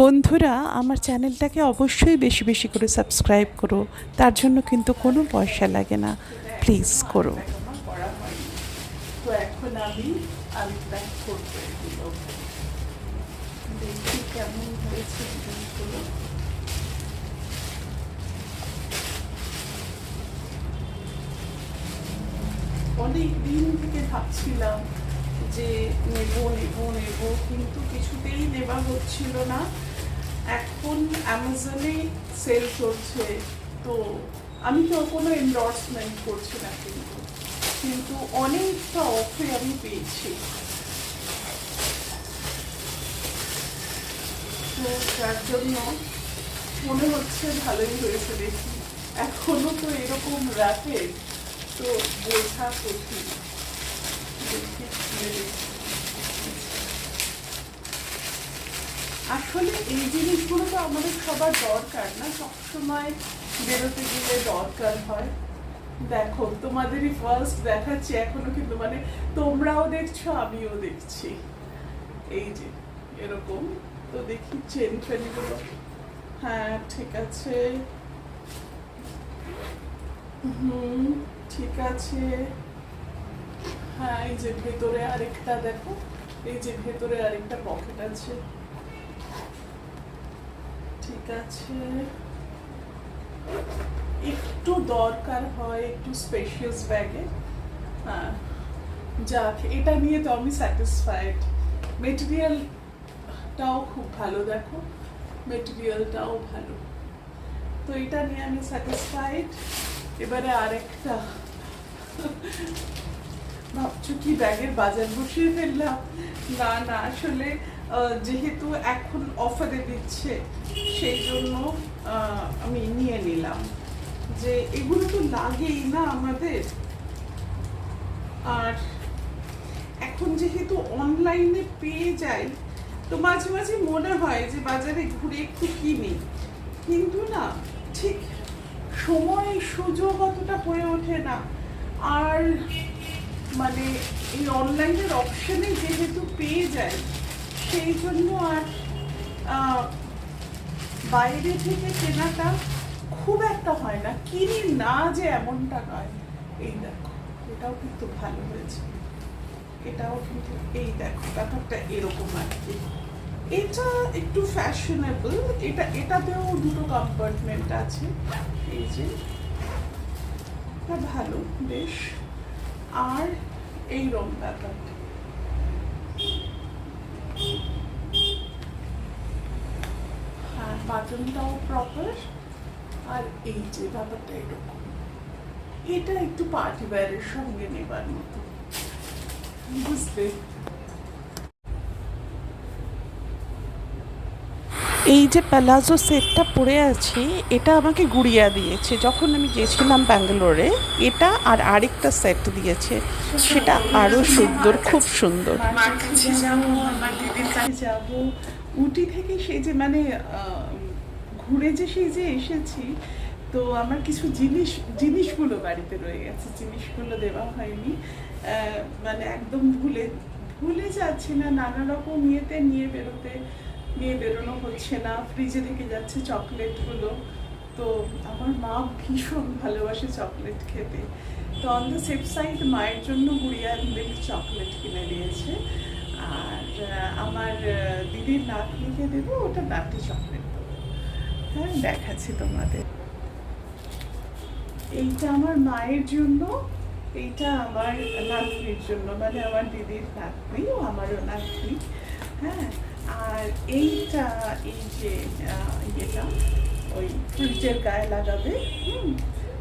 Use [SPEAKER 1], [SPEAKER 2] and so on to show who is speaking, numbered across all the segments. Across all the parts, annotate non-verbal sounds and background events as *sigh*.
[SPEAKER 1] বন্ধুরা, আমার চ্যানেলটাকে অবশ্যই বেশি বেশি করে সাবস্ক্রাইব করো। তার জন্য কিন্তু কোনো পয়সা লাগে না। প্লিজ করো।
[SPEAKER 2] অনেক দিন থেকে ভাবছিলাম যে নেব নেব নেব, কিন্তু কিছুতেই নেওয়া হচ্ছিল না। এখন অ্যামাজনে সেল চলছে। তো আমি তো কোনো এন্ডোর্সমেন্ট করছি না কিন্তু। কিন্তু অনেকটা অফে আমি পেয়েছি। তো যার জন্য মনে হচ্ছে ভালোই হয়েছে দেখি। এখনও তো এরকম রাখে তো বোঝা কঠিন। দেখি খুলে দেখি। আসলে এই জিনিসগুলো তো আমাদের সবার দরকার না, সবসময় বেরোতে গেলে দরকার হয়। দেখো, তোমাদেরই ফার্স্ট দেখাচ্ছি, এখনও কিন্তু মানে তোমরাও দেখছ, আমিও দেখছি। এই যে, এরকম। তো দেখি চেন ফেনগুলো হ্যাঁ ঠিক আছে। হুম, ঠিক আছে। হ্যাঁ এই যে ভেতরে আরেকটা দেখো। এই যে ভেতরে আরেকটা পকেট আছে। একটু দরকার হয় একটু স্পেশিয়াস ব্যাগে হ্যাঁ যাক, এটা নিয়ে তো আমি স্যাটিসফাইড মেটেরিয়ালটাও খুব ভালো, দেখো। মেটেরিয়ালটাও ভালো। তো এটা নিয়ে আমি স্যাটিসফাইড এবারে আরেকটা। ভাবছ কি ব্যাগের বাজার বসিয়ে ফেললাম? না না, আসলে যেহেতু এখন অফারে দিচ্ছে, সেই জন্য আমি নিয়ে নিলাম। যে এগুলো তো লাগেই না আমাদের। আর এখন যেহেতু অনলাইনে পেয়ে যাই, তো মাঝে মাঝে মনে হয় যে বাজারে ঘুরে একটু কিনি। কিন্তু না, ঠিক সময় সুযোগ অতটা হয়ে ওঠে না। আর মানে এই অনলাইনের অপশনে যেহেতু পেয়ে যায় সেই জন্য আর বাইরে থেকে কেনাটা খুব একটা হয় না। কিনি না যে এমনটা নয়। এই দেখো, এটাও কিন্তু ভালো হয়েছে। এটাও কিন্তু, এই দেখো, ব্যাপারটা এরকম আর কি। এটা একটু ফ্যাশনেবল এটা, এটাতেও দুটো কম্পার্টমেন্ট আছে। এই যে ভালো, বেশ। আর এই রকম ব্যাপারটা হ্যাঁ বাটনটাও প্রপার আর এই যে ব্যাপারটা এরকম এটা একটু পার্টি ওয়্যারের সঙ্গে নেবার মতো। বুঝতে
[SPEAKER 1] এই যে প্যালাজো সেটটা পরে আছি এটা আমাকে গুড়িয়া দিয়েছে। যখন আমি গেছিলাম ব্যাঙ্গালোরে এটা আর আরেকটা সেট দিয়েছে। সেটা আরও সুন্দর খুব সুন্দর।
[SPEAKER 2] যাব উটি থেকে সেই যে মানে ঘুরে যে সেই যে এসেছি, তো আমার কিছু জিনিস, জিনিসগুলো বাড়িতে রয়ে গেছে, জিনিসগুলো দেওয়া হয়নি। মানে একদম ভুলে ভুলে যাচ্ছি না, নানা রকম ইয়েতে নিয়ে বেরোতে, নিয়ে বেরোনো হচ্ছে না, ফ্রিজে থেকে যাচ্ছে চকলেটগুলো। তো আমার মা ভীষণ ভালোবাসে চকলেট খেতে। তো অন দ্য সেফ সাইড মায়ের জন্য গুড়িয়া মিল্ক চকলেট কিনে দিয়েছে। আর আমার দিদির নাতনিকে দেবো, ওটা নাতি চকলেট। হ্যাঁ দেখাচ্ছি তোমাদের। এইটা আমার মায়ের জন্য, এইটা আমার নাতনির জন্য মানে আমার দিদির নাতনি ও আমারও নাতনি হ্যাঁ? আর এইটা, এই যে ইয়েটা, ওই ফ্রিজের গায়ে লাগাবে, হুম?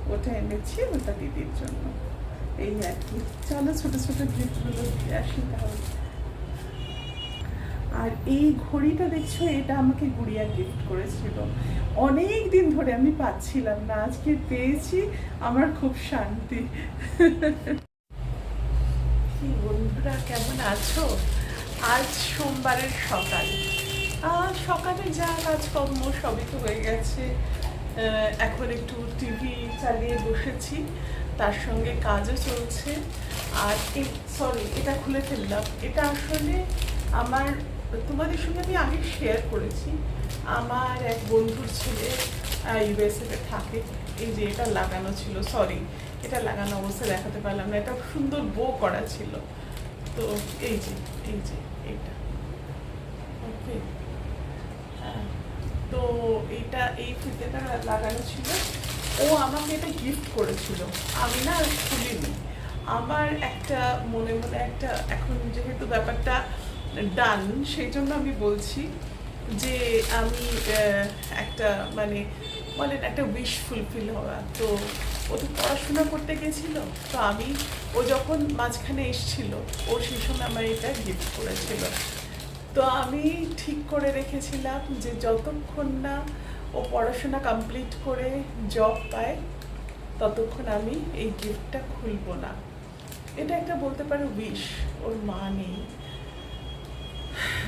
[SPEAKER 2] ওটা এনেছি, ওটা দিদির জন্য। এই আর কি। চলো ছোট ছোট গিফটগুলো দিয়ে আসি তাহলে। আর এই ঘড়িটা দেখছ, এটা আমাকে গুড়িয়া গিফট করেছিল। অনেক দিন ধরে আমি পাচ্ছিলাম না, আজকে পেয়েছি, আমার খুব শান্তি। কি বন্ধুরা, কেমন আছো? আজ সোমবারের সকাল। সকালে যা কাজকর্ম সবই তো হয়ে গেছে। এখন একটু টিভি চালিয়ে বসেছি, তার সঙ্গে কাজও চলছে। আর সরি এটা খুলে ফেললাম। এটা আসলে আমার তোমাদের সঙ্গে আমি আগে শেয়ার করেছি। আমার এক বন্ধুর ছেলে ইউএসএতে থাকে। এই যে এটা লাগানো ছিল সরি এটা লাগানো অবস্থায় দেখাতে পারলাম না। এটা সুন্দর বো করা ছিল। তো এই যে এই যে এটা ওকে হ্যাঁ তো এটা এই ফিতেটা লাগানো ছিল। ও আমাকে এটা গিফট করেছিল। আমি না খুলিনি। আমার একটা মনে মনে একটা, এখন যেহেতু ব্যাপারটা ডান সেই জন্য আমি বলছি যে আমি একটা মানে বলেন একটা উইশ ফুলফিল হওয়া। তো ও তো পড়াশোনা করতে গেছিল, তো আমি, ও যখন মাঝখানে এসছিল, ও সেই সময় আমার এটা গিফট করেছিল। তো আমি ঠিক করে রেখেছিলাম যে যতক্ষণ না ও পড়াশোনা কমপ্লিট করে জব পায়, ততক্ষণ আমি এই গিফটটা খুলবো না। এটা একটা বলতে পারো উইশ ওর মা নেই।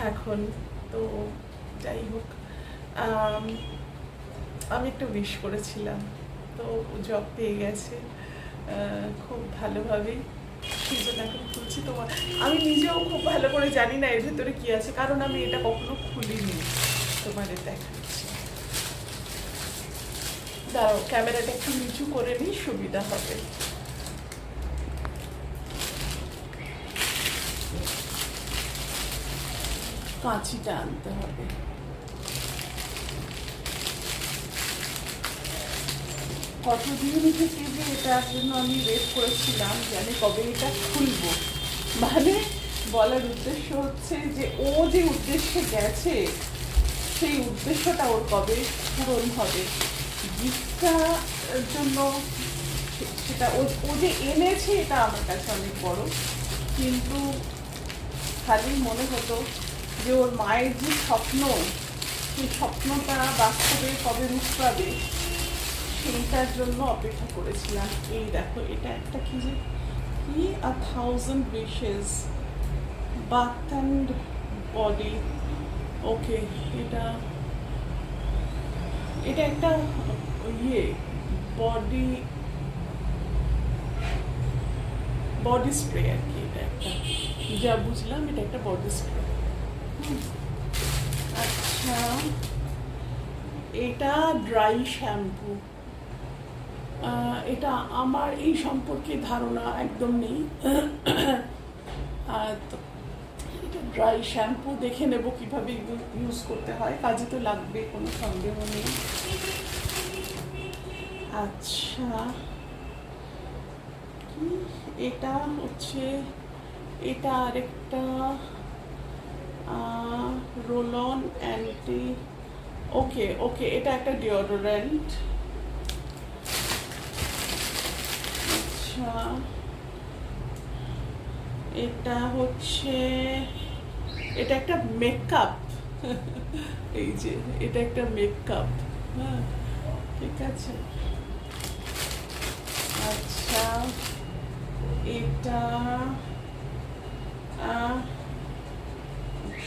[SPEAKER 2] এখন তো যাই হোক। আমি একটু উইশ করেছিলাম। তো জব পেয়ে গেছে। খুব ভালোভাবেই। সেই জন্য এখন খুলছি তোমার আমি নিজেও খুব ভালো করে জানি না এর ভেতরে কি আছে। কারণ আমি এটা কখনো খুলিনি তোমাদের দেখাচ্ছি। দাঁড়াও, ক্যামেরাটা একটু নিচু করে নিই, সুবিধা হবে। কাঁচিটা আনতে হবে কতদিন থেকে যে এটার জন্য আমি ওয়েট করেছিলাম আমি কবে এটা খুলবো মানে বলার উদ্দেশ্য হচ্ছে যে ও যে উদ্দেশ্যে গেছে সেই উদ্দেশ্যটা ওর কবে পূরণ হবে গিফটটার জন্য সেটা ও ও যে এনেছে এটা আমার কাছে অনেক বড় কিন্তু খালি মনে হতো যে ওর মায়ের যে স্বপ্ন, সেই স্বপ্নটা বাস্তবে কবে মুখ পাবে, সেইটার জন্য অপেক্ষা করেছিলাম। এই দেখো, এটা একটা কি যে, কি a thousand wishes bath and body okay এটা এটা একটা ইয়ে বডি বডি স্প্রে আর কি, এটা একটা। যা বুঝলাম, এটা একটা বডি স্প্রে আচ্ছা এটা ড্রাই শ্যাম্পু এটা আমার এই সম্পর্কে ধারণা একদম নেই। এটা ড্রাই শ্যাম্পু দেখে নেব কীভাবে ইউজ করতে হয়। কাজে তো লাগবে, কোনো সন্দেহ নেই। আচ্ছা এটা হচ্ছে, এটা আরেকটা রোলন অ্যান্টি ওকে ওকে এটা একটা ডিওডোরেন্ট আচ্ছা এটা হচ্ছে, এটা একটা মেকআপ *laughs* এই যে, এটা একটা মেকআপ হ্যাঁ ঠিক আছে। আচ্ছা এটা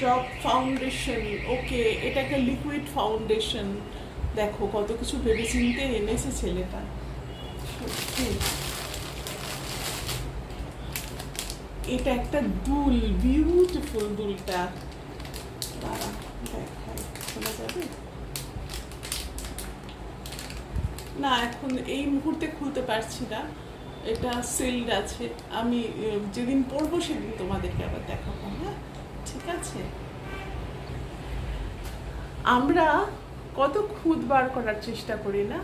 [SPEAKER 2] ড্রপ ফাউন্ডেশন ওকে এটা একটা লিকুইড ফাউন্ডেশন দেখো কত কিছু ভেবে চিনতে এনেছে ছেলেটা। সত্যি। এটা একটা দুল বিউটিফুল দুলটা। দাঁড়া যাবে? না, এখন এই মুহূর্তে খুলতে পারছি না। এটা সেলড আছে। আমি যেদিন পড়ব সেদিন তোমাদেরকে আবার দেখাবো হ্যাঁ? ঠিক আছে? আমরা কত খুদ বার করার চেষ্টা করি না?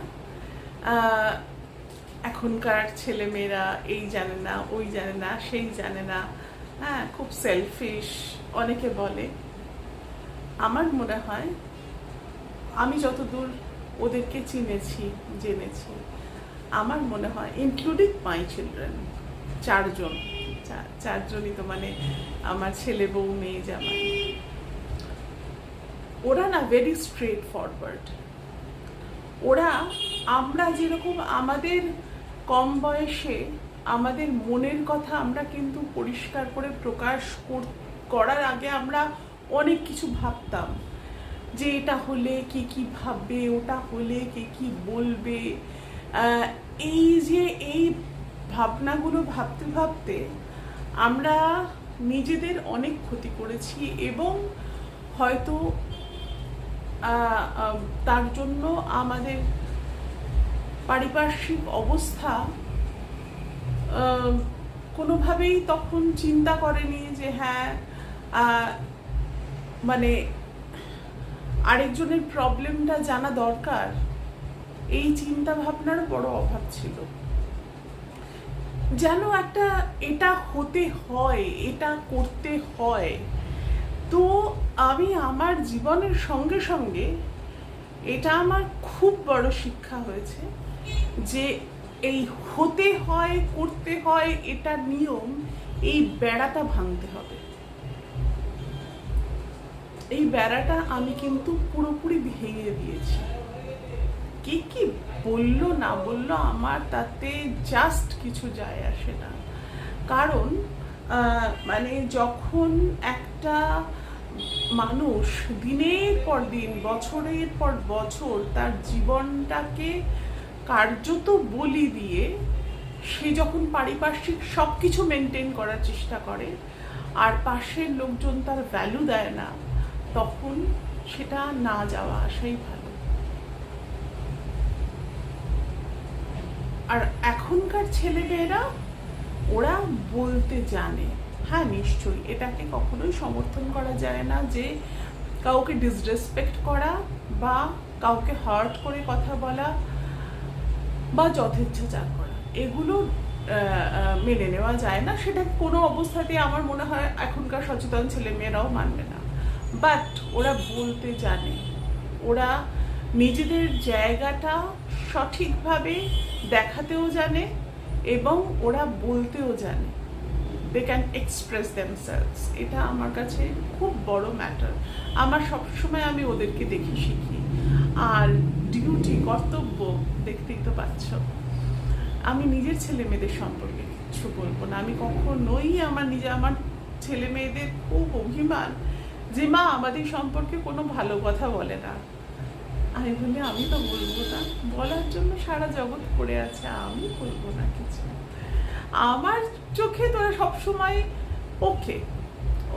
[SPEAKER 2] এখনকার ছেলেমেয়েরা এই জানে না, ওই জানে না, সেই জানে না। হ্যাঁ খুব সেলফিশ অনেকে বলে। আমার মনে হয়, আমি যতদূর ওদেরকে চিনেছি, জেনেছি, আমার মনে হয় ইনক্লুডিং মাই চিলড্রেন চারজন। চারজনই তো মানে আমার ছেলে বউ মেয়ে জামাই। ওরা না ভেরি স্ট্রেট ফরওয়ার্ড ওরা আমরা যেরকম আমাদের কম বয়সে আমাদের মনের কথা আমরা কিন্তু পরিষ্কার করে প্রকাশ কর- করার আগে আমরা অনেক কিছু ভাবতাম। যে এটা হলে কে কি ভাববে, ওটা হলে কে কি বলবে। এই যে এই ভাবনাগুলো ভাবতে ভাবতে আমরা নিজেদের অনেক ক্ষতি করেছি এবং হয়তো তার জন্য আমাদের পারিপার্শ্বিক অবস্থা কোনোভাবেই তখন চিন্তা করেনি যে হ্যাঁ মানে আরেকজনের প্রবলেমটা জানা দরকার, এই চিন্তা ভাবনার বড় অভাব ছিল। যেন একটা এটা হতে হয়, এটা করতে হয়। তো আমি আমার জীবনের সঙ্গে সঙ্গে এটা আমার খুব বড় শিক্ষা হয়েছে যে এই হতে হয়, করতে হয়, এটা নিয়ম, এই বেড়াটা ভাঙতে হবে। এই বেড়াটা আমি কিন্তু পুরোপুরি ভেঙে দিয়েছি। কে কি বলল, না বলল, আমার তাতে জাস্ট কিছু যায় আসে না। কারণ মানে যখন একটা মানুষ দিনের পর দিন, বছরের পর বছর তার জীবনটাকে কার্যত বলি দিয়ে সে যখন পারিপার্শ্বিক সব কিছু মেনটেন করার চেষ্টা করে, আর পাশের লোকজন তার ভ্যালু দেয় না, তখন সেটা না যাওয়া আসাই ভালো। আর এখনকার ছেলেমেয়েরা, ওরা বলতে জানে হ্যাঁ নিশ্চয়ই, এটাকে কখনোই সমর্থন করা যায় না যে কাউকে ডিসরেসপেক্ট করা বা কাউকে হার্ট করে কথা বলা বা যথেচ্ছাচার করা। এগুলো মেনে নেওয়া যায় না। সেটা কোনো অবস্থাতেই আমার মনে হয় এখনকার সচেতন ছেলে মেয়েরাও মানবে না। বাট ওরা বলতে জানে, ওরা নিজেদের জায়গাটা সঠিকভাবে দেখাতেও জানে এবং ওরা বলতেও জানে। দে ক্যান এক্সপ্রেস দেমসেলস এটা আমার কাছে খুব বড় ম্যাটার আমার সবসময় আমি ওদেরকে দেখি শিখি। আর ডিউটি কর্তব্য দেখতেই তো পাচ্ছ। আমি নিজের ছেলে মেয়েদের সম্পর্কে কিছু বলব না। আমি কখনোই আমার নিজে, আমার ছেলে মেয়েদের খুব অভিমান যে, মা, আমাদের সম্পর্কে কোনো ভালো কথা বলে না। আমি বলি আমি তো বলব। বলার জন্য সারা জগৎ পড়ে আছে, আমি বলব না কিছু। আমার চোখে তোরা সবসময় ওকে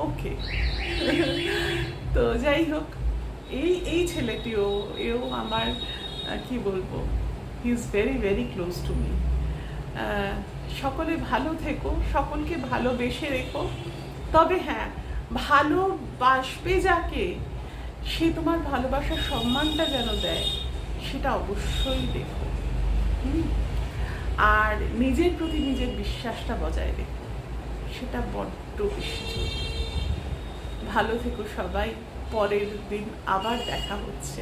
[SPEAKER 2] ওকে। তো যাই হোক, এই এই ছেলেটিও, এও আমার কি বলব he is very very close to me সকলে ভালো থেকো, সকলকে ভালোবেসে রেখো। তবে হ্যাঁ ভালোবাসবে যাকে, সে তোমার ভালোবাসার সম্মানটা যেন দেয়। সেটা অবশ্যই দেখো? আর নিজের প্রতি নিজের বিশ্বাসটা বজায় রেখো সেটা বড্ড বেশি জরুরি। ভালো থেকো সবাই পরের দিন আবার দেখা হচ্ছে